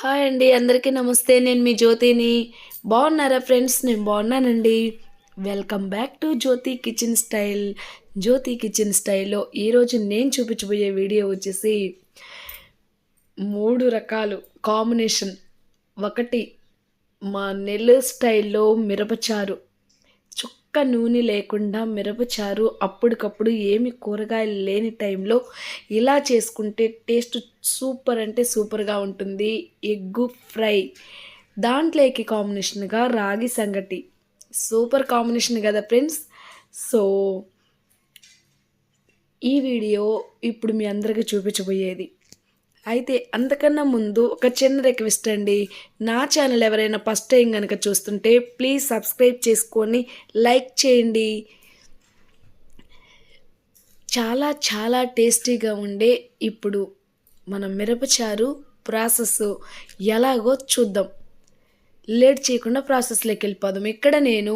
Hi అండి అందరికీ నమస్తే. నేను మీ జ్యోతిని. బాగున్నారా ఫ్రెండ్స్? నేను బాగున్నానండి. Welcome back to Jyothi kitchen style. Jyothi kitchen స్టైల్లో ఈరోజు నేను చూపించబోయే వీడియో వచ్చేసి మూడు రకాలు కాంబినేషన్. ఒకటి మా నెల్లూరు స్టైల్లో మిరపచారు. ఒక్క నూనె లేకుండా మిరపచారు అప్పటికప్పుడు ఏమి కూరగాయలు లేని టైంలో ఇలా చేసుకుంటే టేస్ట్ సూపర్ అంటే సూపర్గా ఉంటుంది. Egg fry. దాంట్లోకి కాంబినేషన్గా రాగి సంగటి. సూపర్ కాంబినేషన్ కదా ఫ్రెండ్స్? సో ఈ వీడియో ఇప్పుడు మీ అందరికీ చూపించబోయేది. అయితే అంతకన్నా ముందు ఒక చిన్న రిక్వెస్ట్ అండి. నా ఛానల్ ఎవరైనా ఫస్ట్ టైం కనుక చూస్తుంటే ప్లీజ్ సబ్స్క్రైబ్ చేసుకొని లైక్ చేయండి. చాలా చాలా టేస్టీగా ఉండే ఇప్పుడు మన మిరపచారు ప్రాసెస్ ఎలాగో చూద్దాం. లేట్ చేయకుండా ప్రాసెస్లోకి వెళ్ళిపోదాం. ఇక్కడ నేను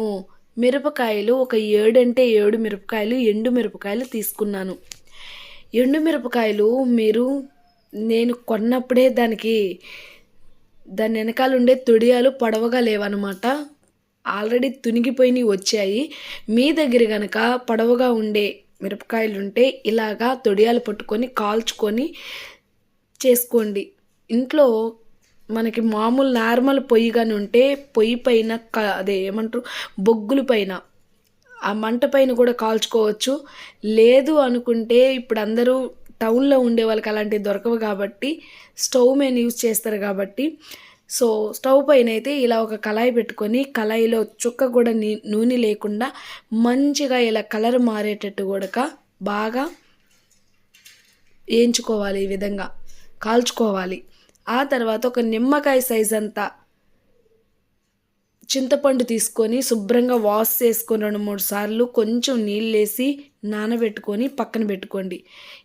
మిరపకాయలు ఒక ఏడు అంటే ఏడు మిరపకాయలు ఎండు మిరపకాయలు తీసుకున్నాను. ఎండు మిరపకాయలు మీరు నేను కొన్నప్పుడే దానికి దాని వెనకాల ఉండే తొడియాలు పొడవగా లేవన్నమాట. ఆల్రెడీ తునిగిపోయినవి వచ్చాయి. మీ దగ్గర కనుక పొడవగా ఉండే మిరపకాయలు ఉంటే ఇలాగా తొడియాలు పట్టుకొని కాల్చుకొని చేసుకోండి. ఇంట్లో మనకి మామూలు నార్మల్ పొయ్యి కానీ ఉంటే పొయ్యి పైన క అదే ఏమంటారు బొగ్గుల పైన. ఆ మంట పైన కూడా కాల్చుకోవచ్చు. లేదు అనుకుంటే ఇప్పుడు అందరూ టౌన్లో ఉండే వాళ్ళకి అలాంటివి దొరకవు కాబట్టి స్టవ్ మీద యూజ్ చేస్తారు కాబట్టి. సో స్టవ్ పైన అయితే ఇలా ఒక కళాయి పెట్టుకొని కళాయిలో చుక్క కూడా నూనె లేకుండా మంచిగా ఇలా కలర్ మారేటట్టు కూడా బాగా వేయించుకోవాలి ఈ విధంగా కాల్చుకోవాలి. ఆ తర్వాత ఒక నిమ్మకాయ సైజ్ అంతా చింతపండు తీసుకొని శుభ్రంగా వాష్ చేసుకొని రెండు మూడు సార్లు కొంచెం నీళ్ళు వేసి నానబెట్టుకొని పక్కన పెట్టుకోండి.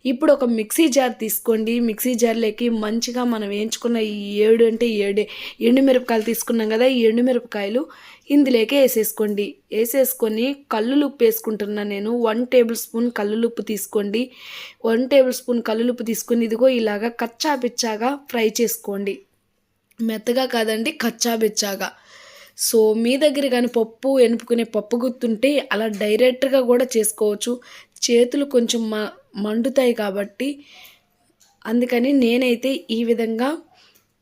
ఇప్పుడు ఒక మిక్సీ జార్ తీసుకోండి. మిక్సీ జార్లోకి మంచిగా మనం వేయించుకున్న ఈ ఏడు అంటే ఏడే ఎండుమిరపకాయలు తీసుకున్నాం కదా ఈ ఎండుమిరపకాయలు ఇందులోకి వేసేసుకోండి. వేసేసుకొని కల్లులుప్పు వేసుకుంటున్నా నేను. వన్ టేబుల్ స్పూన్ కల్లులుప్పు తీసుకోండి. వన్ టేబుల్ స్పూన్ కల్లులుప్పు తీసుకొని ఇదిగో ఇలాగా కచ్చా పిచ్చాగా ఫ్రై చేసుకోండి. మెత్తగా కాదండి కచ్చా బిచ్చాగా సో మీ దగ్గర కానీ పప్పు ఎనుపుకునే పప్పు గుర్తుంటే అలా డైరెక్ట్గా కూడా చేసుకోవచ్చు. చేతులు కొంచెం మ మండుతాయి కాబట్టి అందుకని నేనైతే ఈ విధంగా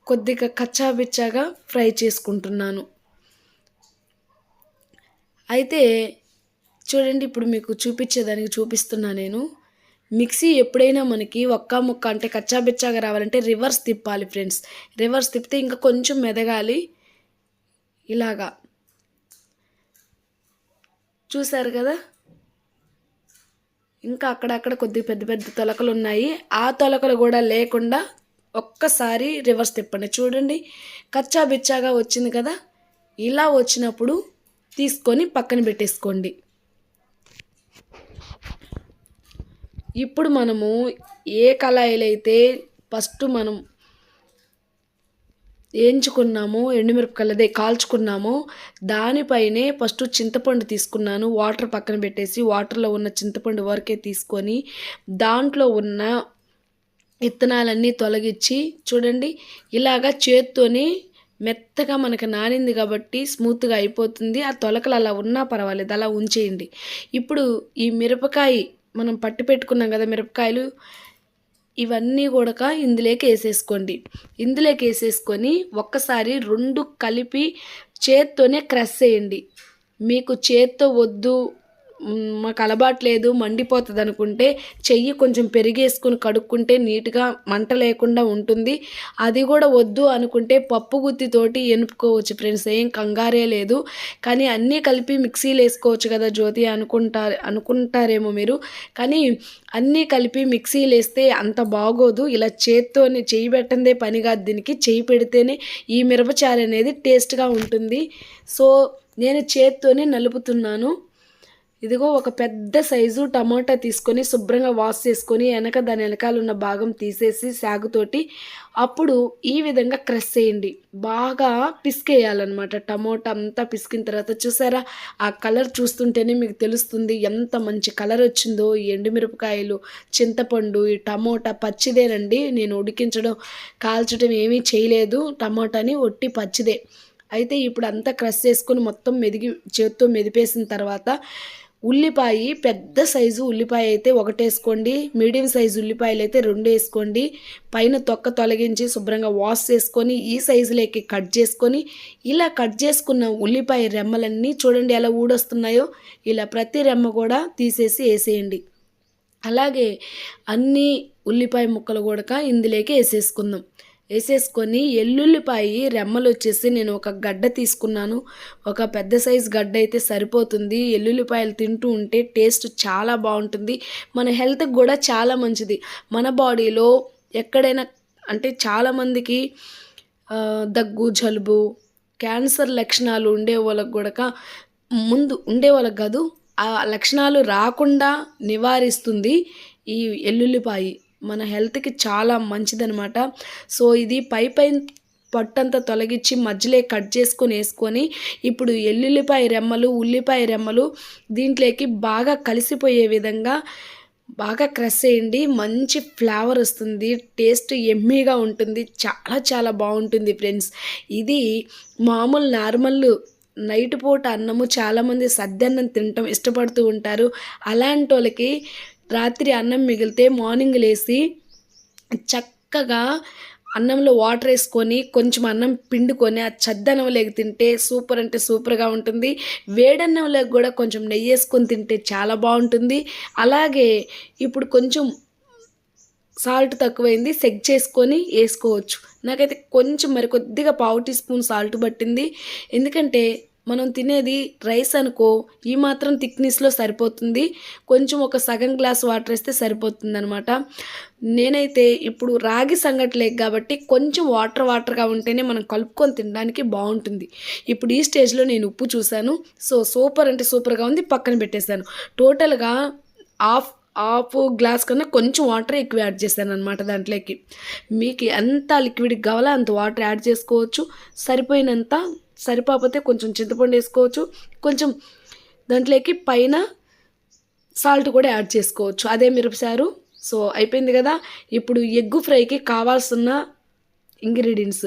కొద్దిగా కచ్చాబిచ్చాగా ఫ్రై చేసుకుంటున్నాను. అయితే చూడండి ఇప్పుడు మీకు చూపించేదానికి చూపిస్తున్నా నేను. మిక్సీ ఎప్పుడైనా మనకి ఒక్క ముక్క అంటే కచ్చాబిచ్చాగా రావాలంటే రివర్స్ తిప్పాలి ఫ్రెండ్స్. రివర్స్ తిప్పితే ఇంకా కొంచెం మెదగాలి. ఇలాగా. చూశారు కదా? ఇంకా అక్కడక్కడ కొద్ది పెద్ద పెద్ద తొలకలు ఉన్నాయి. ఆ తొలకలు కూడా లేకుండా ఒక్కసారి రివర్స్ తిప్పండి. చూడండి కచ్చా బిచ్చాగా వచ్చింది కదా? ఇలా వచ్చినప్పుడు తీసుకొని పక్కన పెట్టేసుకోండి. ఇప్పుడు మనము ఏ కళాయిలైతే ఫస్ట్ మనం వేయించుకున్నాము ఎండుమిరపకాయలు అదే కాల్చుకున్నాము దానిపైనే ఫస్ట్ చింతపండు తీసుకున్నాను. వాటర్ పక్కన పెట్టేసి వాటర్లో ఉన్న చింతపండు వరకే తీసుకొని దాంట్లో ఉన్న విత్తనాలన్నీ తొలగించి చూడండి ఇలాగా చేత్తోని మెత్తగా మనకు నానింది కాబట్టి స్మూత్గా అయిపోతుంది. ఆ తొలకలు అలా ఉన్నా పర్వాలేదు అలా ఉంచేయండి. ఇప్పుడు ఈ మిరపకాయ మనం పట్టి పెట్టుకున్నాం కదా మిరపకాయలు ఇవన్నీ కూడా ఇందులోకి వేసేసుకోండి ఇందులోకి వేసేసుకొని ఒక్కసారి రెండు కలిపి చేత్తోనే క్రష్ చేయండి. మీకు చేత్తో వద్దు మాకు అలవాటు లేదు మండిపోతుంది అనుకుంటే చెయ్యి కొంచెం పెరిగేసుకుని కడుక్కుంటే నీట్గా మంట లేకుండా ఉంటుంది. అది కూడా వద్దు అనుకుంటే పప్పు గుత్తితోటి ఎనుపుకోవచ్చు ఫ్రెండ్స్ ఏం కంగారే లేదు. కానీ అన్నీ కలిపి మిక్సీలు వేసుకోవచ్చు కదా జ్యోతి అనుకుంటారు అనుకుంటారేమో మీరు. కానీ అన్నీ కలిపి మిక్సీలు వేస్తే అంత బాగోదు. ఇలా చేత్తోని చేయి పెట్టందే పని కాదు దీనికి. చేయి పెడితేనే ఈ మిరపచారు అనేది టేస్ట్గా ఉంటుంది. సో నేను చేత్తోనే నలుపుతున్నాను. ఇదిగో ఒక పెద్ద సైజు టమాటా తీసుకొని శుభ్రంగా వాష్ చేసుకొని వెనక దాని వెనకాల ఉన్న భాగం తీసేసి సాగుతోటి అప్పుడు ఈ విధంగా క్రష్ చేయండి. బాగా పిసికేయాలన్నమాట. టమోటా అంతా పిసికిన తర్వాత చూసారా? ఆ కలర్ చూస్తుంటేనే మీకు తెలుస్తుంది ఎంత మంచి కలర్ వచ్చిందో. ఈ ఎండుమిరపకాయలు చింతపండు ఈ టమోటా పచ్చిదేనండి. నేను ఉడికించడం కాల్చడం ఏమీ చేయలేదు. టమోటాని ఒట్టి పచ్చిదే. అయితే ఇప్పుడు అంతా క్రష్ చేసుకొని మొత్తం మెదిగి చేత్తో మెదిపేసిన తర్వాత ఉల్లిపాయ పెద్ద సైజు ఉల్లిపాయ అయితే ఒకటి వేసుకోండి మీడియం సైజు ఉల్లిపాయలు అయితే రెండు వేసుకోండి పైన తొక్క తొలగించి శుభ్రంగా వాష్ చేసుకొని ఈ సైజులోకి కట్ చేసుకొని ఇలా కట్ చేసుకున్న ఉల్లిపాయ రెమ్మలన్నీ చూడండి ఎలా ఊడొస్తున్నాయో. ఇలా ప్రతి రెమ్మ కూడా తీసేసి వేసేయండి. అలాగే అన్ని ఉల్లిపాయ ముక్కలు కూడా ఇందులోకి వేసేసుకుందాం. వేసేసుకొని ఎల్లుల్లిపాయి రెమ్మలు వచ్చేసి నేను ఒక గడ్డ తీసుకున్నాను. ఒక పెద్ద సైజు గడ్డ అయితే సరిపోతుంది. ఎల్లుల్లిపాయలు తింటూ ఉంటే టేస్ట్ చాలా బాగుంటుంది. మన హెల్త్కి కూడా చాలా మంచిది. మన బాడీలో ఎక్కడైనా అంటే చాలామందికి దగ్గు జలుబు క్యాన్సర్ లక్షణాలు ఉండే వాళ్ళకి కూడా ముందు ఉండే వాళ్ళకి కాదు ఆ లక్షణాలు రాకుండా నివారిస్తుంది ఈ ఎల్లుల్లిపాయి. మన హెల్త్కి చాలా మంచిదనమాట సో ఇది పై పైన పట్టంతా తొలగించి మధ్యలో కట్ చేసుకొని వేసుకొని ఇప్పుడు ఎల్లుల్లిపాయ రెమ్మలు ఉల్లిపాయ రెమ్మలు దీంట్లోకి బాగా కలిసిపోయే విధంగా బాగా క్రష్ చేయండి. మంచి ఫ్లేవర్ వస్తుంది. టేస్ట్ ఎమ్మీగా ఉంటుంది. చాలా చాలా బాగుంటుంది ఫ్రెండ్స్. ఇది మామూలు నార్మల్ నైట్ పూట అన్నము చాలామంది సద్దన్నం తినటం ఇష్టపడుతూ ఉంటారు. అలాంటి వాళ్ళకి రాత్రి అన్నం మిగిలితే మార్నింగ్ లేచి చక్కగా అన్నంలో వాటర్ వేసుకొని కొంచెం అన్నం పిండుకొని ఆ చద్దన్నంలోకి తింటే సూపర్ అంటే సూపర్గా ఉంటుంది. వేడన్నంలోకి కూడా కొంచెం నెయ్యి వేసుకొని తింటే చాలా బాగుంటుంది. అలాగే ఇప్పుడు కొంచెం సాల్ట్ తక్కువైంది సెక్ చేసుకొని వేసుకోవచ్చు. నాకైతే కొంచెం మరి కొద్దిగా పావు టీ స్పూన్ సాల్ట్ పట్టింది. ఎందుకంటే మనం తినేది రైస్ అనుకో ఈ మాత్రం థిక్నెస్లో సరిపోతుంది. కొంచెం ఒక సగం గ్లాస్ వాటర్ వేస్తే సరిపోతుంది అనమాట నేనైతే ఇప్పుడు రాగి సంగటి కాబట్టి కొంచెం వాటర్ వాటర్గా ఉంటేనే మనం కలుపుకొని తినడానికి బాగుంటుంది. ఇప్పుడు ఈ స్టేజ్లో నేను ఉప్పు చూశాను. సో సూపర్ అంటే సూపర్గా ఉంది. పక్కన పెట్టేశాను. టోటల్గా హాఫ్ హాఫ్ గ్లాస్ కన్నా కొంచెం వాటర్ ఎక్కువ యాడ్ చేశాను అనమాట దాంట్లోకి. మీకు ఎంత లిక్విడ్ కావాలో అంత వాటర్ యాడ్ చేసుకోవచ్చు. సరిపోయినంత సరిపోతే కొంచెం చింతపండు వేసుకోవచ్చు. కొంచెం దాంట్లోకి పైన సాల్ట్ కూడా యాడ్ చేసుకోవచ్చు. అదే మిరపసారు. సో అయిపోయింది కదా. ఇప్పుడు ఎగ్గు ఫ్రైకి కావాల్సిన ఇంగ్రీడియంట్స్.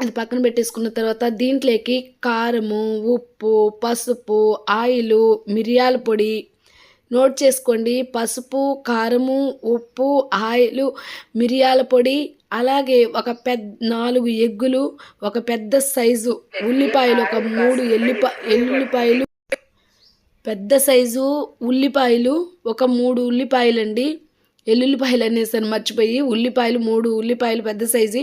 అది పక్కన పెట్టేసుకున్న తర్వాత దీంట్లోకి కారము ఉప్పు పసుపు ఆయిల్ మిరియాల పొడి. నోట్ చేసుకోండి. పసుపు కారము ఉప్పు ఆయిల్ మిరియాల పొడి అలాగే ఒక పెద్ద నాలుగు ఎగ్గులు ఒక పెద్ద సైజు ఉల్లిపాయలు ఒక మూడు ఎల్లిపా ఎల్లుల్లిపాయలు పెద్ద సైజు ఉల్లిపాయలు ఒక మూడు ఉల్లిపాయలండి. ఎల్లుల్లిపాయలు అనేసాను మర్చిపోయి ఉల్లిపాయలు మూడు ఉల్లిపాయలు పెద్ద సైజు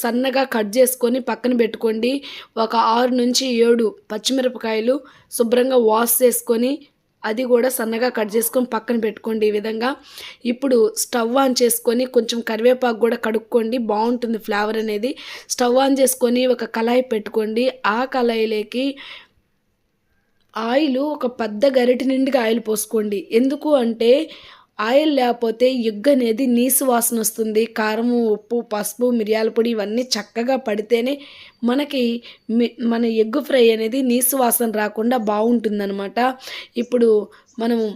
సన్నగా కట్ చేసుకొని పక్కన పెట్టుకోండి. ఒక ఆరు నుంచి ఏడు పచ్చిమిరపకాయలు శుభ్రంగా వాష్ చేసుకొని అది కూడా సన్నగా కట్ చేసుకొని పక్కన పెట్టుకోండి ఈ విధంగా. ఇప్పుడు స్టవ్ ఆన్ చేసుకొని కొంచెం కరివేపాకు కూడా కడుక్కోండి. బాగుంటుంది ఫ్లేవర్ అనేది. స్టవ్ ఆన్ చేసుకొని ఒక కళాయి పెట్టుకోండి. ఆ కళాయిలోకి ఆయిల్ ఒక పెద్ద గరిటె నిండుగా ఆయిల్ పోసుకోండి. ఎందుకు అంటే ఆయిల్ లేకపోతే ఎగ్ అనేది నీసు వాసన వస్తుంది. కారం ఉప్పు పసుపు మిరియాల పొడి ఇవన్నీ చక్కగా పడితేనే మనకి మన ఎగ్ ఫ్రై అనేది నీసు వాసన రాకుండా బాగుంటుందన్నమాట. ఇప్పుడు మనము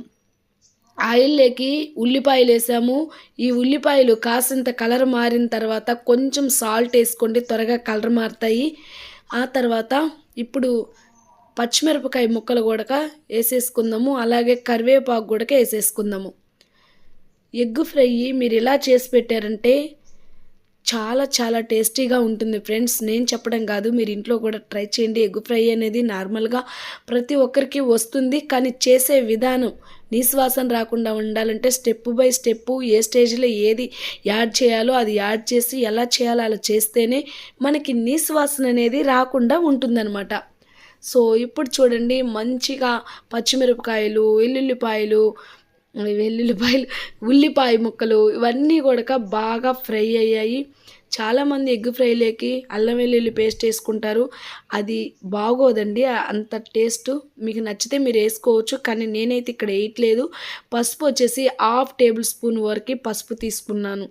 ఆయిల్లోకి ఉల్లిపాయలు వేసాము. ఈ ఉల్లిపాయలు కాసింత కలర్ మారిన తర్వాత కొంచెం సాల్ట్ వేసుకోండి త్వరగా కలర్ మారుతాయి. ఆ తర్వాత ఇప్పుడు పచ్చిమిరపకాయ ముక్కలు కూడా వేసేసుకుందాము. అలాగే కరివేపాకు కూడా వేసేసుకుందాము. ఎగ్ ఫ్రై మీరు ఇలా చేసి పెట్టారంటే చాలా చాలా టేస్టీగా ఉంటుంది ఫ్రెండ్స్. నేను చెప్పడం కాదు మీరు ఇంట్లో కూడా ట్రై చేయండి. ఎగ్ ఫ్రై అనేది నార్మల్గా ప్రతి ఒక్కరికి వస్తుంది కానీ చేసే విధానం నిశ్వాసం రాకుండా ఉండాలంటే స్టెప్ బై స్టెప్ ఏ స్టేజ్లో ఏది యాడ్ చేయాలో అది యాడ్ చేసి ఎలా చేయాలో అలా చేస్తేనే మనకి నిశ్వాసన అనేది రాకుండా ఉంటుందన్నమాట. సో ఇప్పుడు చూడండి మంచిగా పచ్చిమిరపకాయలు వెల్లుల్లిపాయలు వెల్లుల్లిపాయలు ఉల్లిపాయ ముక్కలు ఇవన్నీ కూడా బాగా ఫ్రై అయ్యాయి. చాలామంది ఎగ్ ఫ్రైలోకి అల్లం వెల్లుల్లి పేస్ట్ వేసుకుంటారు. అది బాగోదండి అంత టేస్ట్. మీకు నచ్చితే మీరు వేసుకోవచ్చు కానీ నేనైతే ఇక్కడ వేయట్లేదు. పసుపు వచ్చేసి హాఫ్ టేబుల్ స్పూన్ వరకు పసుపు తీసుకున్నాను.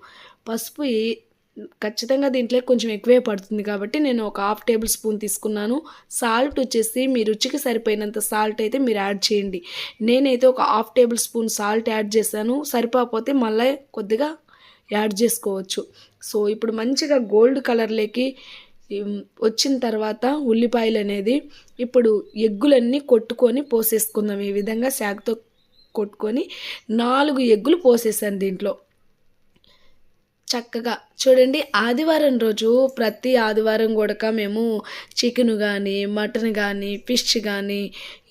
పసుపు ఖచ్చితంగా దీంట్లో కొంచెం ఎక్కువే పడుతుంది కాబట్టి నేను ఒక హాఫ్ టేబుల్ స్పూన్ తీసుకున్నాను. సాల్ట్ వచ్చేసి మీ రుచికి సరిపోయినంత సాల్ట్ అయితే మీరు యాడ్ చేయండి. నేనైతే ఒక half tablespoon salt add చేశాను. సరిపోకపోతే మళ్ళీ కొద్దిగా యాడ్ చేసుకోవచ్చు. సో ఇప్పుడు మంచిగా గోల్డ్ కలర్లోకి వచ్చిన తర్వాత ఉల్లిపాయలు అనేది ఇప్పుడు ఎగ్గులన్నీ కొట్టుకొని పోసేసుకుందాం. ఈ విధంగా శాగతో కొట్టుకొని నాలుగు ఎగ్గులు పోసేసాను దీంట్లో. చక్కగా. చూడండి ఆదివారం రోజు ప్రతి ఆదివారం కూడా మేము చికెన్ కానీ మటన్ కానీ ఫిష్ కానీ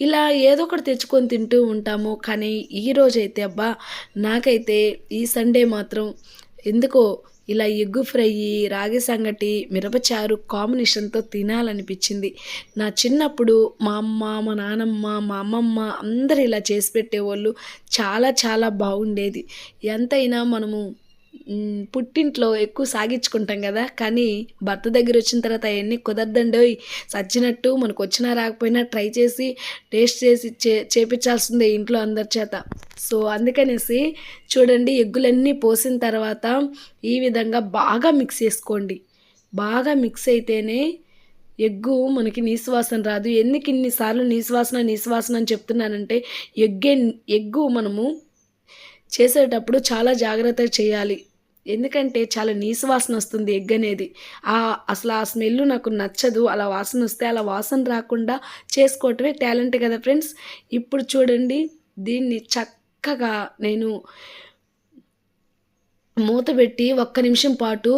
ఇలా ఏదో ఒకటి తెచ్చుకొని తింటూ ఉంటాము. కానీ ఈ రోజైతే అబ్బా నాకైతే ఈ సండే మాత్రం ఎందుకో ఇలా ఎగ్గు ఫ్రై రాగి సంగటి మిరపచారు కాంబినేషన్తో తినాలనిపించింది. నా చిన్నప్పుడు మా అమ్మ మా నానమ్మ మా అమ్మమ్మ అందరు ఇలా చేసి పెట్టేవాళ్ళు. చాలా చాలా బాగుండేది. ఎంతైనా మనము పుట్టింట్లో ఎక్కువ సాగించుకుంటాం కదా కానీ భర్త దగ్గర వచ్చిన తర్వాత అవన్నీ కుదరదండోయ్ సచ్చినట్టు మనకు వచ్చినా రాకపోయినా ట్రై చేసి టేస్ట్ చేసి చే చేపించాల్సిందే ఇంట్లో అందరి చేత. సో అందుకనేసి చూడండి ఎగ్గులన్నీ పోసిన తర్వాత ఈ విధంగా బాగా మిక్స్ చేసుకోండి. బాగా మిక్స్ అయితేనే ఎగ్గు మనకి నీసువాసన రాదు. ఎందుకు ఇన్నిసార్లు నీసువాసన నీసువాసన అని చెప్తున్నానంటే ఎగ్గే ఎగ్గు మనము చేసేటప్పుడు చాలా జాగ్రత్తగా చేయాలి. ఎందుకంటే చాలా నీసు వాసన వస్తుంది ఎగ్ అనేది. ఆ అసలు ఆ స్మెల్ నాకు నచ్చదు. అలా వాసన వస్తే అలా వాసన రాకుండా చేసుకోవటమే టాలెంట్ కదా ఫ్రెండ్స్. ఇప్పుడు చూడండి దీన్ని చక్కగా నేను మూత పెట్టి ఒక్క నిమిషం పాటు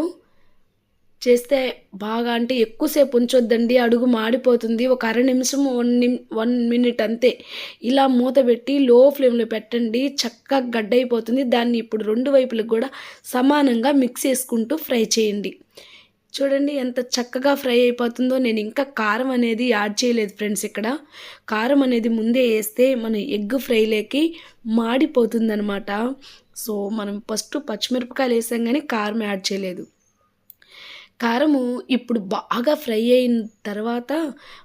చేస్తే బాగా అంటే ఎక్కువసేపు ఉంచొద్దండి అడుగు మాడిపోతుంది. ఒక అర నిమిషం వన్ నిమ్ వన్ మినిట్ అంతే. ఇలా మూత పెట్టి లో ఫ్లేమ్లో పెట్టండి చక్కగా గడ్డైపోతుంది. దాన్ని ఇప్పుడు రెండు వైపులకు కూడా సమానంగా మిక్స్ చేసుకుంటూ ఫ్రై చేయండి. చూడండి ఎంత చక్కగా ఫ్రై అయిపోతుందో. నేను ఇంకా కారం అనేది యాడ్ చేయలేదు ఫ్రెండ్స్ ఇక్కడ. కారం అనేది ముందే వేస్తే మన ఎగ్ ఫ్రైలోకి మాడిపోతుందనమాట సో మనం ఫస్ట్ పచ్చిమిరపకాయలు వేసాం కానీ కారం యాడ్ చేయలేదు. కారము ఇప్పుడు బాగా ఫ్రై అయిన తర్వాత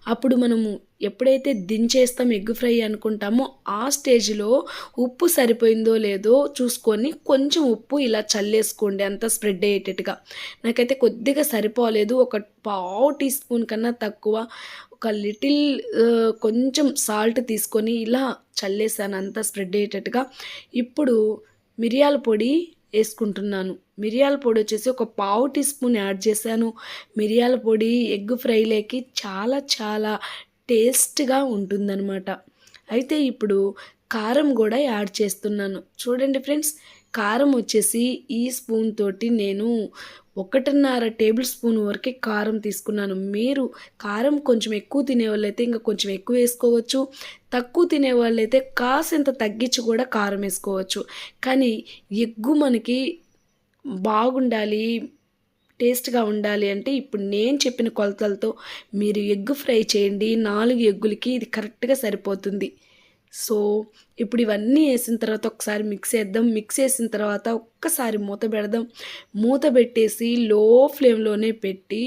అప్పుడు మనము ఎప్పుడైతే దించేస్తాం ఎగ్ ఫ్రై అనుకుంటామో ఆ స్టేజ్లో ఉప్పు సరిపోయిందో లేదో చూసుకొని కొంచెం ఉప్పు ఇలా చల్లేసుకోండి అంతా స్ప్రెడ్ అయ్యేటట్టుగా. నాకైతే కొద్దిగా సరిపోలేదు ఒక పావు టీ స్పూన్ కన్నా తక్కువ ఒక లిటిల్ కొంచెం సాల్ట్ తీసుకొని ఇలా చల్లేసాను అంతా స్ప్రెడ్ అయ్యేటట్టుగా. ఇప్పుడు మిరియాల పొడి వేసుకుంటున్నాను. మిరియాల పొడి వచ్చేసి ఒక పావు టీ స్పూన్ యాడ్ చేశాను. మిరియాల పొడి ఎగ్ ఫ్రైలేకి చాలా చాలా టేస్ట్గా ఉంటుందన్నమాట. అయితే ఇప్పుడు కారం కూడా యాడ్ చేస్తున్నాను. చూడండి ఫ్రెండ్స్ కారం వచ్చేసి ఈ స్పూన్ తోటి నేను ఒకటిన్నర టేబుల్ స్పూన్ వరకే కారం తీసుకున్నాను. మీరు కారం కొంచెం ఎక్కువ తినే వాళ్ళైతే ఇంకా కొంచెం ఎక్కువ వేసుకోవచ్చు. తక్కువ తినే వాళ్ళైతే కాసింత తగ్గించి కూడా కారం వేసుకోవచ్చు. కానీ ఎగ్గు మనకి బాగుండాలి టేస్ట్గా ఉండాలి అంటే ఇప్పుడు నేను చెప్పిన కొలతలతో మీరు ఎగ్ ఫ్రై చేయండి. నాలుగు ఎగ్గులకి ఇది కరెక్ట్గా సరిపోతుంది. సో ఇప్పుడు ఇవన్నీ వేసిన తర్వాత ఒకసారి మిక్స్ చేద్దాం. మిక్స్ చేసిన తర్వాత ఒక్కసారి మూత పెడదాం. మూత పెట్టేసి లో ఫ్లేమ్లోనే పెట్టి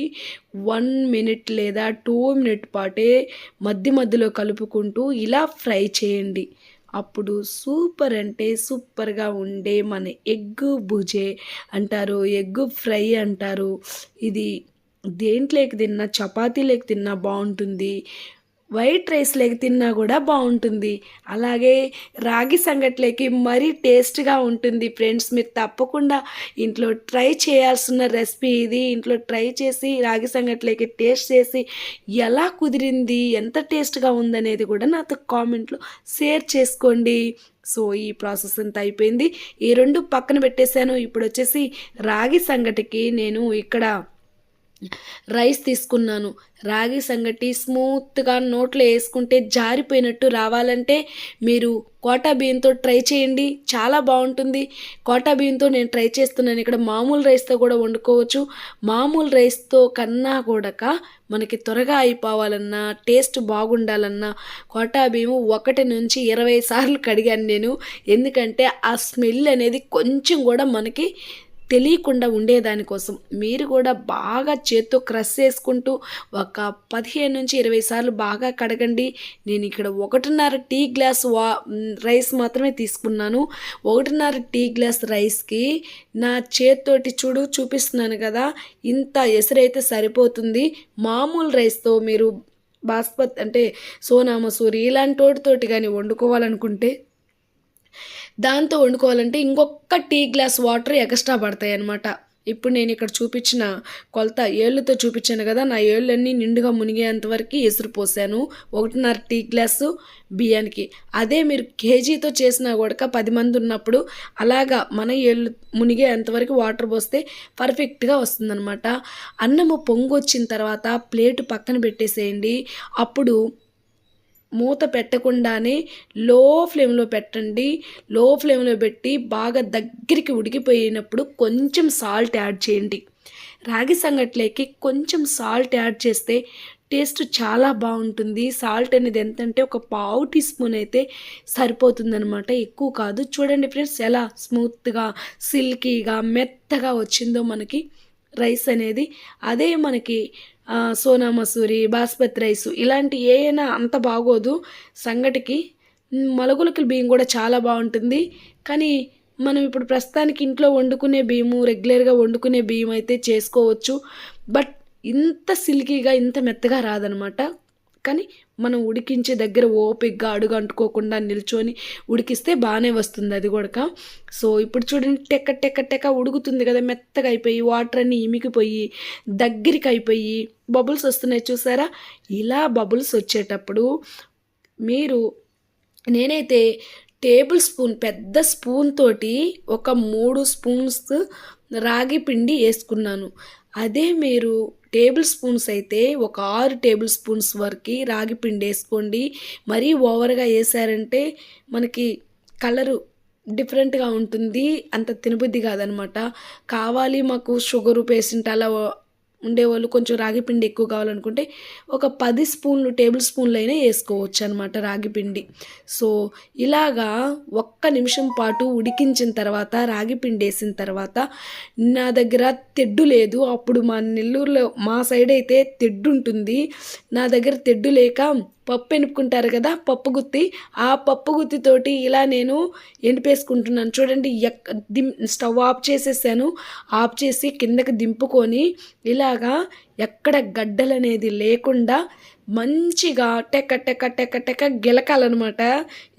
వన్ మినిట్ లేదా టూ మినిట్ పాటే మధ్య మధ్యలో కలుపుకుంటూ ఇలా ఫ్రై చేయండి. అప్పుడు సూపర్ అంటే సూపర్గా ఉండే మన ఎగ్ భుజే అంటారు. ఎగ్ ఫ్రై అంటారు. ఇది దేంట్లోకి తిన్నా చపాతీలోకి తిన్నా బాగుంటుంది. వైట్ రైస్ తిన్నా కూడా బాగుంటుంది. అలాగే రాగి సంగట్లోకి మరీ టేస్ట్గా ఉంటుంది ఫ్రెండ్స్. మీరు తప్పకుండా ఇంట్లో ట్రై చేయాల్సిన రెసిపీ ఇది. ఇంట్లో ట్రై చేసి రాగి సంగట్లోకి టేస్ట్ చేసి ఎలా కుదిరింది ఎంత టేస్ట్గా ఉందనేది కూడా నాతో కామెంట్లో షేర్ చేసుకోండి. సో ఈ ప్రాసెస్ అంతా అయిపోయింది. ఈ రెండు పక్కన పెట్టేశాను. ఇప్పుడు వచ్చేసి రాగి సంగటికి నేను ఇక్కడ రైస్ తీసుకున్నాను. రాగి సంగటి స్మూత్గా నోట్లో వేసుకుంటే జారిపోయినట్టు రావాలంటే మీరు కోటా బియ్యంతో ట్రై చేయండి. చాలా బాగుంటుంది. కోటా బియ్యంతో నేను ట్రై చేస్తున్నాను. ఇక్కడ మామూలు రైస్తో కూడా వండుకోవచ్చు. మామూలు రైస్తో కన్నా కూడా మనకి త్వరగా అయిపోవాలన్నా టేస్ట్ బాగుండాలన్నా కోటా బియ్యం ఒకటి నుంచి ఇరవై సార్లు కడిగాను నేను. ఎందుకంటే ఆ స్మెల్ అనేది కొంచెం కూడా మనకి తెలియకుండా ఉండేదానికోసం మీరు కూడా బాగా చేత్తో క్రష్ చేసుకుంటూ ఒక పదిహేను నుంచి ఇరవై సార్లు బాగా కడగండి. నేను ఇక్కడ ఒకటిన్నర టీ గ్లాస్ వా రైస్ మాత్రమే తీసుకున్నాను. ఒకటిన్నర టీ గ్లాస్ రైస్కి నా చేత్తోటి చూడు చూపిస్తున్నాను కదా ఇంత ఎసరైతే సరిపోతుంది. మామూలు రైస్తో మీరు బాస్పత్ అంటే సోనా మసూరి ఇలాంటి వాటితోటి కానీ వండుకోవాలనుకుంటే దాంతో వండుకోవాలంటే ఇంకొక టీ గ్లాస్ వాటర్ ఎక్స్ట్రా పడతాయి అన్నమాట ఇప్పుడు నేను ఇక్కడ చూపించిన కొలత ఏళ్ళతో చూపించాను కదా నా ఏళ్ళన్నీ నిండుగా మునిగేంతవరకు ఎసురు పోసాను. ఒకటిన్నర టీ గ్లాసు బియ్యానికి. అదే మీరు కేజీతో చేసినా కూడా పది మంది ఉన్నప్పుడు అలాగా మన ఏళ్ళు మునిగేంతవరకు వాటర్ పోస్తే పర్ఫెక్ట్గా వస్తుందన్నమాట. అన్నము పొంగు వచ్చిన తర్వాత ప్లేట్ పక్కన పెట్టేసేయండి. అప్పుడు మూత పెట్టకుండానే లో ఫ్లేమ్లో పెట్టండి. లో ఫ్లేమ్లో పెట్టి బాగా దగ్గరికి ఉడికిపోయినప్పుడు కొంచెం సాల్ట్ యాడ్ చేయండి. రాగి సంగట్లేకి కొంచెం సాల్ట్ యాడ్ చేస్తే టేస్ట్ చాలా బాగుంటుంది. సాల్ట్ అనేది ఎంతంటే ఒక పావు టీ స్పూన్ అయితే సరిపోతుందనమాట ఎక్కువ కాదు. చూడండి ఫ్రెండ్స్ ఎలా స్మూత్గా సిల్కీగా మెత్తగా వచ్చిందో మనకి రైస్ అనేది. అదే మనకి సోనా మసూరి బాస్మతి రైస్ ఇలాంటి ఏమైనా అంత బాగోదు. సంగటికి మలగులకి బియ్యం కూడా చాలా బాగుంటుంది. కానీ మనం ఇప్పుడు ప్రస్తుతానికి ఇంట్లో వండుకునే బియ్యము రెగ్యులర్గా వండుకునే బియ్యం అయితే చేసుకోవచ్చు. బట్ ఇంత సిల్కీగా ఇంత మెత్తగా రాదనమాట. కానీ మనం ఉడికించే దగ్గర ఓపిగ్గా అడుగు అంటుకోకుండా నిల్చొని ఉడికిస్తే బాగానే వస్తుంది అది కూడా. సో ఇప్పుడు చూడండి టెక్క టెక్క టెక్క ఉడుకుతుంది కదా మెత్తగా అయిపోయి వాటర్ అన్నీ ఇమికిపోయి దగ్గరికి అయిపోయి బబుల్స్ వస్తున్నాయి చూసారా? ఇలా బబుల్స్ వచ్చేటప్పుడు మీరు నేనైతే టేబుల్ స్పూన్ పెద్ద స్పూన్ తోటి ఒక మూడు స్పూన్స్ రాగి పిండి వేసుకున్నాను. అదే మీరు టేబుల్ స్పూన్స్ అయితే ఒక ఆరు టేబుల్ స్పూన్స్ వరకు రాగి పిండి వేసుకోండి. మరీ ఓవర్గా వేసారంటే మనకి కలరు డిఫరెంట్గా ఉంటుంది. అంత తినబుద్ధి కాదనమాట. కావాలి మాకు షుగరు పేషెంట్ అలా ఉండేవాళ్ళు. కొంచెం రాగి పిండి ఎక్కువ కావాలనుకుంటే ఒక పది స్పూన్లు టేబుల్ స్పూన్లు అయినా వేసుకోవచ్చు అనమాట రాగి పిండి. సో ఇలాగా ఒక్క నిమిషం పాటు ఉడికించిన తర్వాత రాగి పిండి వేసిన తర్వాత నా దగ్గర తెడ్డు లేదు. అప్పుడు మా నెల్లూరులో మా సైడ్ అయితే తెడ్డు ఉంటుంది. నా దగ్గర తెడ్డు లేక పప్పు ఎనుపుకుంటారు కదా పప్పు గుత్తి. ఆ పప్పు గుత్తితోటి ఇలా నేను ఎనిపేసుకుంటున్నాను చూడండి ఎక్ దిం స్టవ్ ఆఫ్ చేసేసాను. ఆఫ్ చేసి కిందకి దింపుకొని ఇలాగా ఎక్కడ గడ్డలు అనేది లేకుండా మంచిగా టెక్క టెక్క టెక్క టెక్క గెలకాలన్నమాట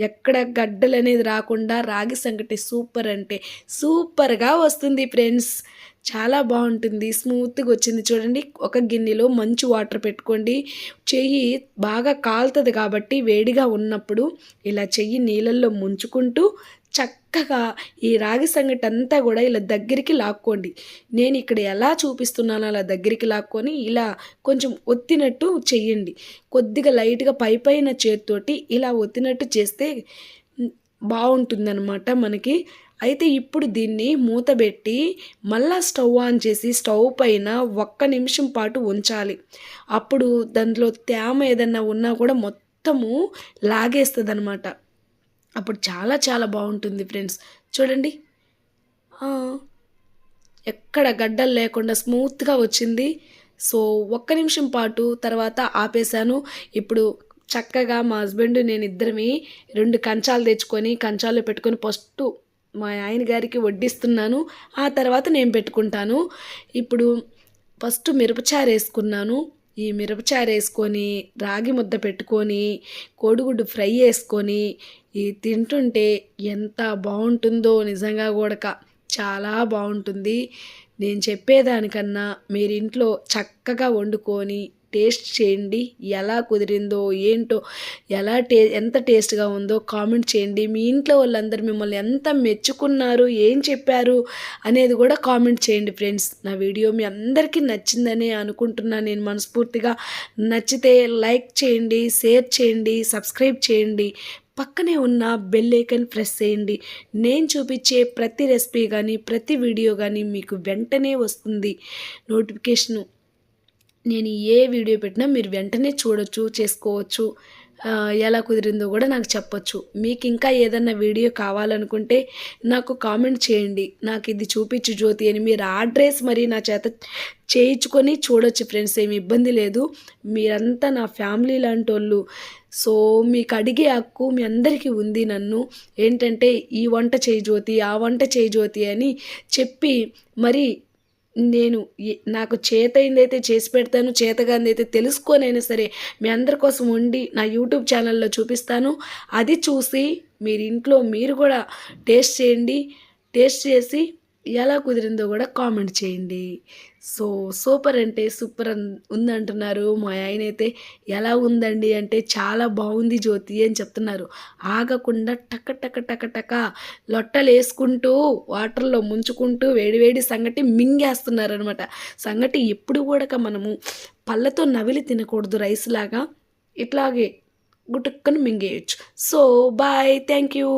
ఎక్కడ గడ్డలు అనేది రాకుండా రాగి సంగటి సూపర్ అంటే సూపర్గా వస్తుంది ఫ్రెండ్స్. చాలా బాగుంటుంది స్మూత్గా వచ్చింది. చూడండి ఒక గిన్నెలో మంచి వాటర్ పెట్టుకోండి. చెయ్యి బాగా కాలుతుంది కాబట్టి వేడిగా ఉన్నప్పుడు ఇలా చెయ్యి నీళ్ళల్లో ముంచుకుంటూ చక్కగా ఈ రాగి సంగటి అంతా కూడా ఇలా దగ్గరికి లాక్కోండి. నేను ఇక్కడ ఎలా చూపిస్తున్నానో అలా దగ్గరికి లాక్కొని ఇలా కొంచెం ఒత్తినట్టు చెయ్యండి. కొద్దిగా లైట్గా పై పైన చేతితోటి ఇలా ఒత్తినట్టు చేస్తే బాగుంటుందన్నమాట మనకి. అయితే ఇప్పుడు దీన్ని మూతబెట్టి మళ్ళా స్టవ్ ఆన్ చేసి స్టవ్ పైన ఒక్క నిమిషం పాటు ఉంచాలి. అప్పుడు దాంట్లో తేమ ఏదన్నా ఉన్నా కూడా మొత్తము లాగేస్తుంది అనమాట అప్పుడు చాలా చాలా బాగుంటుంది ఫ్రెండ్స్. చూడండి. ఎక్కడ గడ్డలు లేకుండా స్మూత్గా వచ్చింది. సో ఒక్క నిమిషం పాటు తర్వాత ఆపేశాను. ఇప్పుడు చక్కగా మా హస్బెండ్ నేను ఇద్దరమే రెండు కంచాలు తెచ్చుకొని కంచాలు పెట్టుకొని ఫస్ట్ మా ఆయన గారికి వడ్డిస్తున్నాను ఆ తర్వాత నేను పెట్టుకుంటాను. ఇప్పుడు ఫస్ట్ మిరపచారు వేసుకున్నాను. ఈ మిరపచారు వేసుకొని రాగి ముద్ద పెట్టుకొని కోడిగుడ్డు ఫ్రై వేసుకొని ఈ తింటుంటే ఎంత బాగుంటుందో నిజంగా కూడా చాలా బాగుంటుంది. నేను చెప్పేదానికన్నా మీరు ఇంట్లో చక్కగా వండుకొని టేస్ట్ చేయండి. ఎలా కుదిరిందో ఏంటో ఎలా టే ఎంత టేస్ట్గా ఉందో కామెంట్ చేయండి. మీ ఇంట్లో వాళ్ళందరూ మిమ్మల్ని ఎంత మెచ్చుకున్నారు ఏం చెప్పారు అనేది కూడా కామెంట్ చేయండి ఫ్రెండ్స్. నా వీడియో మీ అందరికీ నచ్చిందని అనుకుంటున్నాను నేను మనస్ఫూర్తిగా నచ్చితే లైక్ చేయండి షేర్ చేయండి సబ్స్క్రైబ్ చేయండి. పక్కనే ఉన్న బెల్ ఐకన్ ప్రెస్ చేయండి. నేను చూపించే ప్రతి రెసిపీ కానీ ప్రతి వీడియో కానీ మీకు వెంటనే వస్తుంది. నోటిఫికేషను నేను ఏ వీడియో పెట్టినా మీరు వెంటనే చూడొచ్చు చేసుకోవచ్చు ఎలా కుదిరిందో కూడా నాకు చెప్పొచ్చు. మీకు ఇంకా ఏదన్నా వీడియో కావాలనుకుంటే నాకు కామెంట్ చేయండి. నాకు ఇది చూపించు జ్యోతి అని మీరు అడ్రస్ మరి నా చేత చేయించుకొని చూడొచ్చు ఫ్రెండ్స్ ఏమి ఇబ్బంది లేదు. మీరంతా నా ఫ్యామిలీ లాంటి వాళ్ళు సో మీకు అడిగే హక్కు మీ అందరికీ ఉంది నన్ను. ఏంటంటే ఈ వంట చేయి జ్యోతి ఆ వంట చేయి జ్యోతి అని చెప్పి మరి నేను ఏ- నాకు అయితే చేసి పెడతాను చేతగాందైతే తెలుసుకొనైనా సరే మీ అందరి కోసం వండి నా యూట్యూబ్ ఛానల్లో చూపిస్తాను. అది చూసి మీరు ఇంట్లో మీరు కూడా టేస్ట్ చేయండి టేస్ట్ చేసి ఎలా కుదిరిందో కూడా కామెంట్ చేయండి. సో సూపర్ అంటే సూపర్ అన్ ఉందంటున్నారు. మా ఆయన అయితే ఎలా ఉందండి అంటే చాలా బాగుంది జ్యోతి అని చెప్తున్నారు. ఆగకుండా టక టక టక టక లొట్టలు వేసుకుంటూ వాటర్లో ముంచుకుంటూ వేడివేడి సంగటి మింగేస్తున్నారు అనమాట సంగటి ఎప్పుడు కూడా మనము పళ్ళతో నవిలి తినకూడదు రైస్ లాగా. ఇట్లాగే గుటుక్కను మింగేయచ్చు. So bye. Thank you.